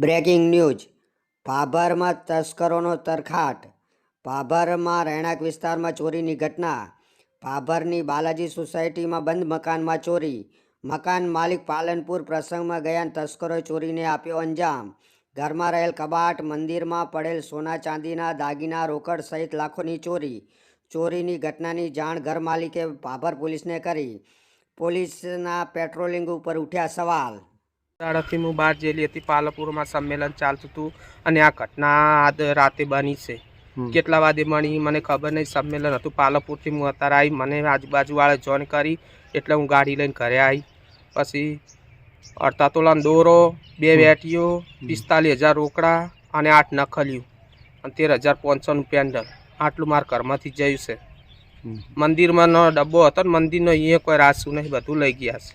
Breaking news. ભાભરમાં તસ્કરોનો તરખાટ. ભાભરમાં રહેણાંક વિસ્તારમાં ચોરીની ઘટના. ભાભરની બાલાજી સોસાયટીમાં બંધ મકાનમાં ચોરી. મકાન માલિક પાલનપુર પ્રસંગમાં ગયા તસ્કરોએ ચોરીને આપ્યો અંજામ. ઘરમાં રહેલ કબાટ, મંદિરમાં પડેલ સોના ચાંદીના દાગીના, રોકડ સહિત લાખોની ચોરી. ચોરીની ઘટનાની જાણ ઘર માલિકે ભાભર પોલીસને કરી. પોલીસના પેટ્રોલિંગ ઉપર ઉઠ્યા સવાલ. શાળાથી હું બહાર જેલી હતી પાલપુરમાં સંમેલન ચાલતું હતું અને આ ઘટના આજ રાતે બની છે. કેટલા વાગે મળી મને ખબર નહીં સંમેલન હતું. પાલપુરથી હું અત્યારે આવી મને આજુબાજુવાળે જોઈન કરી એટલે હું ગાડી લઈને ઘરે આવી પછી અડધા તોલાનો દોરો બે વેટીઓ પિસ્તાલીસ હજાર રોકડા અને આઠ નખલિયું અને તેર હજાર પાંચસોનું પેન્ડલ આટલું મારા ઘરમાંથી જયું છે. મંદિરમાં નો ડબ્બો હતો ને મંદિરનો અહીંયા કોઈ રાસું નહીં બધું લઈ ગયા છે.